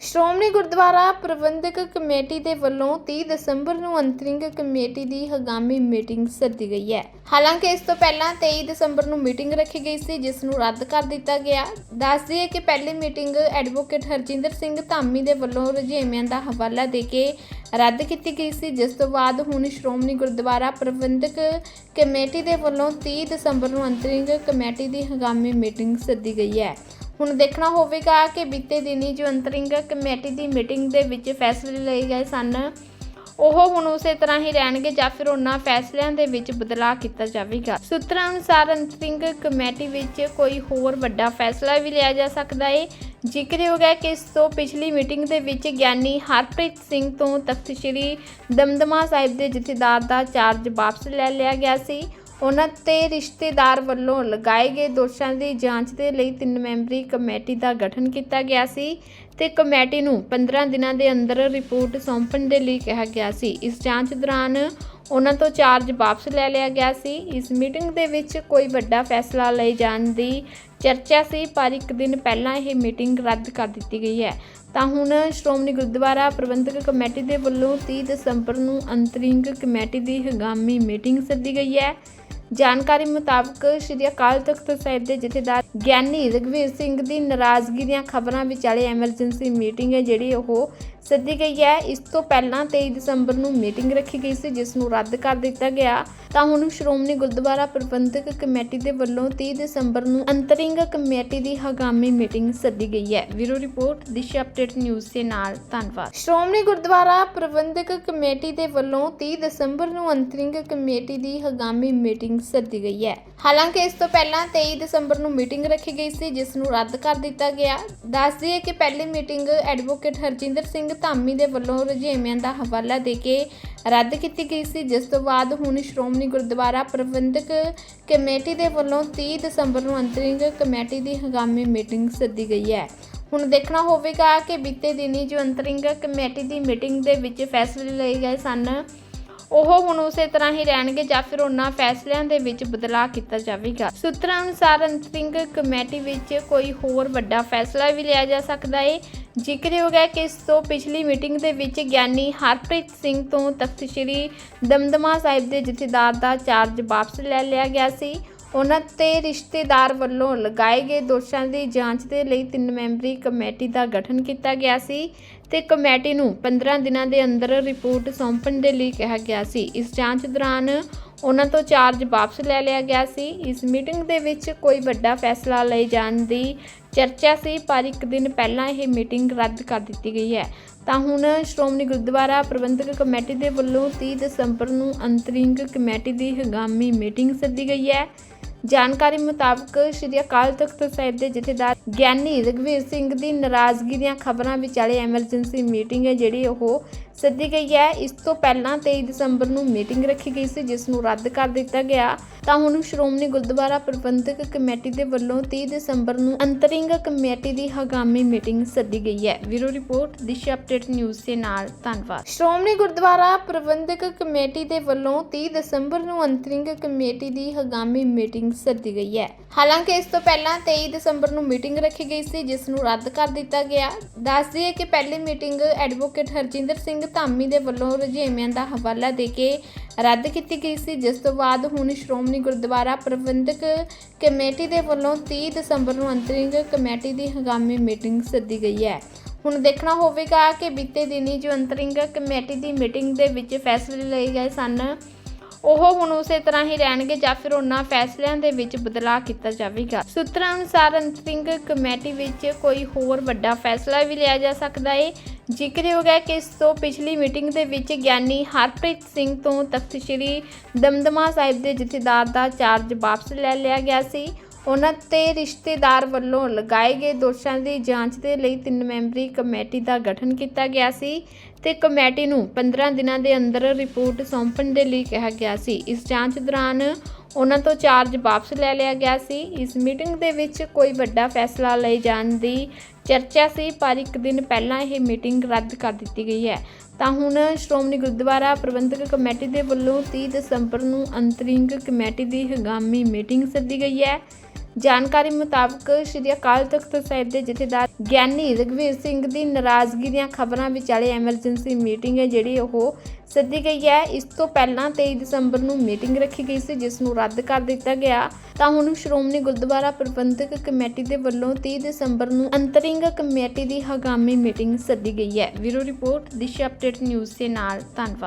ਸ਼੍ਰੋਮਣੀ ਗੁਰਦੁਆਰਾ ਪ੍ਰਬੰਧਕ committee ਦੇ ਵੱਲੋਂ 30 ਦਸੰਬਰ ਨੂੰ ਅੰਤਰਿੰਗ ਕਮੇਟੀ ਦੀ ਹਗਾਮੀ ਮੀਟਿੰਗ ਸੱਦੀ ਗਈ ਹੈ। ਹਾਲਾਂਕਿ ਇਸ ਤੋਂ ਪਹਿਲਾਂ 23 ਦਸੰਬਰ ਨੂੰ ਮੀਟਿੰਗ ਰੱਖੀ ਗਈ ਸੀ, ਜਿਸ ਨੂੰ ਰੱਦ ਕਰ ਦਿੱਤਾ ਗਿਆ। ਦੱਸ ਦਈਏ ਕਿ ਪਹਿਲੀ ਮੀਟਿੰਗ ਐਡਵੋਕੇਟ ਹਰਜਿੰਦਰ ਸਿੰਘ ਧਾਮੀ ਦੇ ਵੱਲੋਂ ਰੁਝੇਵਿਆਂ ਦਾ ਹਵਾਲਾ ਦੇ ਕੇ ਰੱਦ ਕੀਤੀ ਗਈ ਸੀ। ਜਿਸ ਤੋਂ ਬਾਅਦ ਹੁਣ ਸ਼੍ਰੋਮਣੀ ਗੁਰਦੁਆਰਾ ਪ੍ਰਬੰਧਕ ਕਮੇਟੀ ਦੇ ਵੱਲੋਂ 30 ਦਸੰਬਰ ਨੂੰ ਅੰਤਰਿੰਗ ਕਮੇਟੀ ਦੀ ਹੰਗਾਮੀ ਮੀਟਿੰਗ ਸੱਦੀ ਗਈ ਹੈ। ਹੁਣ ਦੇਖਣਾ ਹੋਵੇਗਾ ਕਿ ਬੀਤੇ ਦਿਨੀ ਜੋ ਅੰਤਰਿੰਗ ਕਮੇਟੀ ਦੀ ਮੀਟਿੰਗ ਦੇ ਵਿੱਚ ਫੈਸਲੇ ਲਏ ਗਏ ਸਨ, ਉਹ ਹੁਣ ਉਸੇ ਤਰ੍ਹਾਂ ਹੀ ਰਹਿਣਗੇ ਜਾਂ ਫਿਰ ਉਹਨਾਂ ਫੈਸਲਿਆਂ ਦੇ ਵਿੱਚ ਬਦਲਾਅ ਕੀਤਾ ਜਾਵੇਗਾ। ਸੂਤਰਾਂ ਅਨੁਸਾਰ ਅੰਤਰਿੰਗ ਕਮੇਟੀ ਵਿੱਚ ਕੋਈ ਹੋਰ ਵੱਡਾ ਫੈਸਲਾ ਵੀ ਲਿਆ ਜਾ ਸਕਦਾ ਹੈ ਜ਼ਿਕਰਯੋਗ ਹੈ ਕਿ ਇਸ ਤੋਂ ਪਿਛਲੀ ਮੀਟਿੰਗ ਦੇ ਵਿੱਚ ਗਿਆਨੀ ਹਰਪ੍ਰੀਤ ਸਿੰਘ ਤੋਂ ਤਖਤ ਸ੍ਰੀ ਦਮਦਮਾ ਸਾਹਿਬ ਦੇ ਜਥੇਦਾਰ ਦਾ ਚਾਰਜ ਵਾਪਸ ਲੈ ਲਿਆ ਗਿਆ ਸੀ। ਉਹਨਾਂ ਤੇ ਰਿਸ਼ਤੇਦਾਰ ਵੱਲੋਂ ਲਗਾਏ ਗਏ ਦੋਸ਼ਾਂ ਦੀ ਜਾਂਚ ਦੇ ਲਈ ਤਿੰਨ ਮੈਂਬਰੀ ਕਮੇਟੀ ਦਾ ਗਠਨ ਕੀਤਾ ਗਿਆ ਸੀ ਤੇ ਕਮੇਟੀ ਨੂੰ 15 ਦਿਨਾਂ ਦੇ ਅੰਦਰ ਰਿਪੋਰਟ ਸੌਂਪਣ ਦੇ ਲਈ ਕਿਹਾ ਗਿਆ ਸੀ। ਇਸ ਜਾਂਚ ਦੌਰਾਨ ਉਹਨਾਂ ਤੋਂ ਚਾਰਜ ਵਾਪਸ ਲੈ ਲਿਆ ਗਿਆ ਸੀ। ਇਸ ਮੀਟਿੰਗ ਦੇ ਵਿੱਚ ਕੋਈ ਵੱਡਾ ਫੈਸਲਾ ਲਏ ਜਾਣ ਦੀ ਚਰਚਾ ਸੀ, ਪਰ ਇੱਕ ਦਿਨ ਪਹਿਲਾਂ ਇਹ ਮੀਟਿੰਗ ਰੱਦ ਕਰ ਦਿੱਤੀ ਗਈ ਹੈ। ਤਾਂ ਹੁਣ ਸ਼੍ਰੋਮਣੀ ਗੁਰਦੁਆਰਾ ਪ੍ਰਬੰਧਕ ਕਮੇਟੀ ਦੇ ਵੱਲੋਂ 30 ਦਸੰਬਰ ਨੂੰ ਅੰਤਰਿੰਗ ਕਮੇਟੀ ਦੀ ਹੰਗਾਮੀ ਮੀਟਿੰਗ ਸੱਦੀ ਗਈ ਹੈ। ਜਾਣਕਾਰੀ ਮੁਤਾਬਕ ਸ਼੍ਰੀ ਅਕਾਲ ਤਖਤ ਸਾਹਿਬ ਦੇ ਜਥੇਦਾਰ ਗਿਆਨੀ ਰਗਵੀਰ ਸਿੰਘ ਦੀ ਨਾਰਾਜ਼ਗੀ ਦੀਆਂ ਖਬਰਾਂ ਵਿਚਾਲੇ ਐਮਰਜੈਂਸੀ ਮੀਟਿੰਗ ਹੈ ਜਿਹੜੀ ਉਹ ਸੱਦੀ ਗਈ ਹੈ। ਇਸ ਤੋਂ ਪਹਿਲਾਂ 23 ਦਸੰਬਰ ਨੂੰ ਮੀਟਿੰਗ ਰੱਖੀ ਗਈ ਸੀ, ਜਿਸ ਨੂੰ ਰੱਦ ਕਰ ਦਿੱਤਾ ਗਿਆ। ਤਾਂ ਹੁਣ ਸ਼੍ਰੋਮਣੀ ਗੁਰਦੁਆਰਾ ਪ੍ਰਬੰਧਕ ਕਮੇਟੀ ਦੇ ਵੱਲੋਂ 30 ਦਸੰਬਰ ਨੂੰ ਅੰਤਰਿੰਗ ਕਮੇਟੀ ਦੀ ਹੰਗਾਮੀ ਮੀਟਿੰਗ ਸੱਦੀ ਗਈ ਹੈ। ਵੀਰੋ ਰਿਪੋਰਟ, ਦਿਸ਼ਾ ਅਪਡੇਟ ਨਿਊਜ਼ ਦੇ ਨਾਲ। ਧੰਨਵਾਦ। ਸ਼੍ਰੋਮਣੀ ਗੁਰਦੁਆਰਾ ਪ੍ਰਬੰਧਕ ਕਮੇਟੀ ਦੇ ਵੱਲੋਂ 30 ਦਸੰਬਰ ਨੂੰ ਅੰਤਰਿੰਗ ਕਮੇਟੀ ਦੀ ਹਗਾਮੀ ਮੀਟਿੰਗ ਸੱਦੀ ਗਈ ਹੈ। ਹਾਲਾਂਕਿ ਇਸ ਤੋਂ ਪਹਿਲਾਂ 23 ਦਸੰਬਰ ਨੂੰ ਮੀਟਿੰਗ ਰੱਖੀ ਗਈ ਸੀ, ਜਿਸ ਨੂੰ ਰੱਦ ਕਰ ਦਿੱਤਾ ਗਿਆ। ਦੱਸ ਦਈਏ ਕਿ ਪਹਿਲੀ ਮੀਟਿੰਗ ਐਡਵੋਕੇਟ ਹਰਜਿੰਦਰ ਸਿੰਘ ਧਾਮੀ ਦੇ ਵੱਲੋਂ ਰੁਝੇਵਿਆਂ ਦਾ ਹਵਾਲਾ ਦੇ ਕੇ ਰੱਦ ਕੀਤੀ ਗਈ ਸੀ, ਜਿਸ ਤੋਂ ਬਾਅਦ ਹੁਣ ਸ਼੍ਰੋਮਣੀ ਗੁਰਦੁਆਰਾ ਪ੍ਰਬੰਧਕ ਕਮੇਟੀ ਦੇ ਵੱਲੋਂ 30 ਦਸੰਬਰ ਨੂੰ ਅੰਤਰਿੰਗ ਕਮੇਟੀ ਦੀ ਹੰਗਾਮੀ ਮੀਟਿੰਗ ਸੱਦੀ ਗਈ ਹੈ। ਹੁਣ ਦੇਖਣਾ ਹੋਵੇਗਾ ਕਿ ਬੀਤੇ ਦਿਨੀ ਜੋ ਅੰਤਰਿੰਗ ਕਮੇਟੀ ਦੀ ਮੀਟਿੰਗ ਦੇ ਵਿੱਚ ਫੈਸਲੇ ਲਏ ਗਏ ਸਨ ਉਹ ਹੁਣ ਉਸੇ ਤਰ੍ਹਾਂ ਹੀ ਰਹਿਣਗੇ ਜਾਂ ਫਿਰ ਉਹਨਾਂ ਫੈਸਲਿਆਂ ਦੇ ਵਿੱਚ ਬਦਲਾਅ ਕੀਤਾ ਜਾਵੇਗਾ। ਸੂਤਰਾਂ ਅਨੁਸਾਰ ਅੰਤਰਿੰਗ ਕਮੇਟੀ ਵਿੱਚ ਕੋਈ ਹੋਰ ਵੱਡਾ ਫੈਸਲਾ ਵੀ ਲਿਆ ਜਾ ਸਕਦਾ ਹੈ ਜ਼ਿਕਰਯੋਗ ਹੈ ਕਿ ਇਸ ਤੋਂ ਪਿਛਲੀ ਮੀਟਿੰਗ ਦੇ ਵਿੱਚ ਗਿਆਨੀ ਹਰਪ੍ਰੀਤ ਸਿੰਘ ਤੋਂ ਤਖਤ ਸ੍ਰੀ ਦਮਦਮਾ ਸਾਹਿਬ ਦੇ ਜਥੇਦਾਰ ਦਾ ਚਾਰਜ ਵਾਪਸ ਲੈ ਲਿਆ ਗਿਆ ਸੀ। ਉਹਨਾਂ ਤੇ ਰਿਸ਼ਤੇਦਾਰ ਵੱਲੋਂ ਲਗਾਏ ਗਏ ਦੋਸ਼ਾਂ ਦੀ ਜਾਂਚ ਦੇ ਲਈ ਤਿੰਨ ਮੈਂਬਰੀ ਕਮੇਟੀ ਦਾ ਗਠਨ ਕੀਤਾ ਗਿਆ ਸੀ। ਤੇ ਕਮੇਟੀ ਨੂੰ 15 ਦਿਨਾਂ ਦੇ ਅੰਦਰ ਰਿਪੋਰਟ ਸੌਂਪਣ ਦੇ ਲਈ ਕਿਹਾ ਗਿਆ ਸੀ। ਇਸ ਜਾਂਚ ਦੌਰਾਨ ਉਹਨਾਂ ਤੋਂ ਚਾਰਜ ਵਾਪਸ ਲੈ ਲਿਆ ਗਿਆ ਸੀ। ਇਸ ਮੀਟਿੰਗ ਦੇ ਵਿੱਚ ਕੋਈ ਵੱਡਾ ਫੈਸਲਾ ਲਏ ਜਾਣ ਦੀ ਚਰਚਾ ਸੀ, ਪਰ ਇੱਕ ਦਿਨ ਪਹਿਲਾਂ ਇਹ ਮੀਟਿੰਗ ਰੱਦ ਕਰ ਦਿੱਤੀ ਗਈ ਹੈ। ਤਾਂ ਹੁਣ ਸ਼੍ਰੋਮਣੀ ਗੁਰਦੁਆਰਾ ਪ੍ਰਬੰਧਕ ਕਮੇਟੀ ਦੇ ਵੱਲੋਂ 30 ਦਸੰਬਰ ਨੂੰ ਅੰਤਰਿੰਗ ਕਮੇਟੀ ਦੀ ਹਗਾਮੀ ਮੀਟਿੰਗ ਸੱਦੀ ਗਈ ਹੈ। ਜਾਣਕਾਰੀ ਮੁਤਾਬਕ ਸ਼੍ਰੀ ਅਕਾਲ ਤਖਤ ਸਾਹਿਬ ਦੇ ਜਥੇਦਾਰ ਗਿਆਨੀ ਰਗਵੀਰ ਸਿੰਘ ਦੀ ਨਾਰਾਜ਼ਗੀ ਦੀਆਂ ਖਬਰਾਂ ਵਿਚਾਲੇ ਐਮਰਜੈਂਸੀ ਮੀਟਿੰਗ ਹੈ ਜਿਹੜੀ ਉਹ ਸੱਦੀ ਗਈ ਹੈ। ਇਸ ਤੋਂ ਪਹਿਲਾਂ 23 ਦਸੰਬਰ ਨੂੰ ਮੀਟਿੰਗ ਰੱਖੀ ਗਈ ਸੀ, ਜਿਸ ਨੂੰ ਰੱਦ ਕਰ ਦਿੱਤਾ ਗਿਆ। ਤਾਂ ਹੁਣ ਸ਼੍ਰੋਮਣੀ ਗੁਰਦੁਆਰਾ ਪ੍ਰਬੰਧਕ ਕਮੇਟੀ ਦੇ ਵੱਲੋਂ 30 ਦਸੰਬਰ ਨੂੰ ਅੰਤਰਿੰਗ ਕਮੇਟੀ ਦੀ ਹੰਗਾਮੀ ਮੀਟਿੰਗ ਸੱਦੀ ਗਈ ਹੈ। ਵੀਰੋ ਰਿਪੋਰਟ, ਦਿਸ਼ਾ ਅਪਡੇਟ ਨਿਊਜ਼ ਦੇ ਨਾਲ। ਧੰਨਵਾਦ। ਸ਼੍ਰੋਮਣੀ ਗੁਰਦੁਆਰਾ ਪ੍ਰਬੰਧਕ ਕਮੇਟੀ ਦੇ ਵੱਲੋਂ 30 ਦਸੰਬਰ ਨੂੰ ਅੰਤਰਿੰਗ ਕਮੇਟੀ ਦੀ ਹਗਾਮੀ ਮੀਟਿੰਗ ਸੱਦੀ ਗਈ ਹੈ। ਹਾਲਾਂਕਿ ਇਸ ਤੋਂ ਪਹਿਲਾਂ 23 ਦਸੰਬਰ ਨੂੰ ਮੀਟਿੰਗ ਰੱਖੀ ਗਈ ਸੀ, ਜਿਸ ਨੂੰ ਰੱਦ ਕਰ ਦਿੱਤਾ ਗਿਆ। ਦੱਸ ਦਈਏ ਕਿ ਪਹਿਲੀ ਮੀਟਿੰਗ ਐਡਵੋਕੇਟ ਹਰਜਿੰਦਰ ਸਿੰਘ ਧਾਮੀ ਦੇ ਵੱਲੋਂ ਰੁਝੇਵਿਆਂ ਦਾ ਹਵਾਲਾ ਦੇ ਕੇ ਰੱਦ ਕੀਤੀ ਗਈ ਸੀ, ਜਿਸ ਤੋਂ ਬਾਅਦ ਹੁਣ ਸ਼੍ਰੋਮਣੀ ਗੁਰਦੁਆਰਾ ਪ੍ਰਬੰਧਕ ਕਮੇਟੀ ਦੇ ਵੱਲੋਂ 30 ਦਸੰਬਰ ਨੂੰ ਅੰਤਰਿੰਗ ਕਮੇਟੀ ਦੀ ਹੰਗਾਮੀ ਮੀਟਿੰਗ ਸੱਦੀ ਗਈ ਹੈ। ਹੁਣ ਦੇਖਣਾ ਹੋਵੇਗਾ ਕਿ ਬੀਤੇ ਦਿਨੀ ਜੋ ਅੰਤਰਿੰਗ ਕਮੇਟੀ ਦੀ ਮੀਟਿੰਗ ਦੇ ਵਿੱਚ ਫੈਸਲੇ ਲਏ ਗਏ ਸਨ ਉਹ ਹੁਣ ਉਸੇ ਤਰ੍ਹਾਂ ਹੀ ਰਹਿਣਗੇ ਜਾਂ ਫਿਰ ਉਹਨਾਂ ਫੈਸਲਿਆਂ ਦੇ ਵਿੱਚ ਬਦਲਾਅ ਕੀਤਾ ਜਾਵੇਗਾ। ਸੂਤਰਾਂ ਅਨੁਸਾਰ ਅੰਤਰਿੰਗ ਕਮੇਟੀ ਵਿੱਚ ਕੋਈ ਹੋਰ ਵੱਡਾ ਫੈਸਲਾ ਵੀ ਲਿਆ ਜਾ ਸਕਦਾ ਹੈ ਜ਼ਿਕਰਯੋਗ ਹੈ ਕਿ ਇਸ ਤੋਂ ਪਿਛਲੀ ਮੀਟਿੰਗ ਦੇ ਵਿੱਚ ਗਿਆਨੀ ਹਰਪ੍ਰੀਤ ਸਿੰਘ ਤੋਂ ਤਖਤ ਸ੍ਰੀ ਦਮਦਮਾ ਸਾਹਿਬ ਦੇ ਜਥੇਦਾਰ ਦਾ ਚਾਰਜ ਵਾਪਸ ਲੈ ਲਿਆ ਗਿਆ ਸੀ। ਉਹਨਾਂ ਤੇ ਰਿਸ਼ਤੇਦਾਰ ਵੱਲੋਂ ਲਗਾਏ ਗਏ ਦੋਸ਼ਾਂ ਦੀ ਜਾਂਚ ਦੇ ਲਈ ਤਿੰਨ ਮੈਂਬਰੀ ਕਮੇਟੀ ਦਾ ਗਠਨ ਕੀਤਾ ਗਿਆ ਸੀ ਤੇ ਕਮੇਟੀ ਨੂੰ 15 ਦਿਨਾਂ ਦੇ ਅੰਦਰ ਰਿਪੋਰਟ ਸੌਂਪਣ ਦੇ ਲਈ ਕਿਹਾ ਗਿਆ ਸੀ। ਇਸ ਜਾਂਚ ਦੌਰਾਨ ਉਹਨਾਂ ਤੋਂ ਚਾਰਜ ਵਾਪਸ ਲੈ ਲਿਆ ਗਿਆ ਸੀ। ਇਸ ਮੀਟਿੰਗ ਦੇ ਵਿੱਚ ਕੋਈ ਵੱਡਾ ਫੈਸਲਾ ਲਏ ਜਾਣ ਦੀ ਚਰਚਾ ਸੀ, ਪਰ ਇੱਕ ਦਿਨ ਪਹਿਲਾਂ ਇਹ ਮੀਟਿੰਗ ਰੱਦ ਕਰ ਦਿੱਤੀ ਗਈ ਹੈ। ਤਾਂ ਹੁਣ ਸ਼੍ਰੋਮਣੀ ਗੁਰਦੁਆਰਾ ਪ੍ਰਬੰਧਕ ਕਮੇਟੀ ਦੇ ਵੱਲੋਂ 30 ਦਸੰਬਰ ਨੂੰ ਅੰਤਰਿੰਗ ਕਮੇਟੀ ਦੀ ਹਗਾਮੀ ਮੀਟਿੰਗ ਸੱਦੀ ਗਈ ਹੈ। ਜਾਣਕਾਰੀ ਮੁਤਾਬਕ ਸ਼੍ਰੀ ਅਕਾਲ ਤਖਤ ਸਾਹਿਬ ਦੇ ਜਥੇਦਾਰ ਗਿਆਨੀ ਰਘਵੀਰ ਸਿੰਘ ਦੀ ਨਾਰਾਜ਼ਗੀ ਦੀਆਂ ਖਬਰਾਂ ਵਿਚਾਲੇ ਐਮਰਜੈਂਸੀ ਮੀਟਿੰਗ ਹੈ ਜਿਹੜੀ ਉਹ ਸੱਦੀ ਗਈ ਹੈ। ਇਸ ਤੋਂ ਪਹਿਲਾਂ 23 ਦਸੰਬਰ ਨੂੰ ਮੀਟਿੰਗ ਰੱਖੀ ਗਈ ਸੀ, ਜਿਸ ਨੂੰ ਰੱਦ ਕਰ ਦਿੱਤਾ ਗਿਆ। ਤਾਂ ਹੁਣ ਸ਼੍ਰੋਮਣੀ ਗੁਰਦੁਆਰਾ ਪ੍ਰਬੰਧਕ ਕਮੇਟੀ ਦੇ ਵੱਲੋਂ 30 ਦਸੰਬਰ ਨੂੰ ਅੰਤਰਿੰਗ ਕਮੇਟੀ ਦੀ ਹਗਾਮੀ ਮੀਟਿੰਗ ਸੱਦੀ ਗਈ ਹੈ। ਵੀਰੋ ਰਿਪੋਰਟ, ਦਿਸ਼ਾ ਅਪਡੇਟ ਨਿਊਜ਼ ਦੇ ਨਾਲ। ਧੰਨਵਾਦ।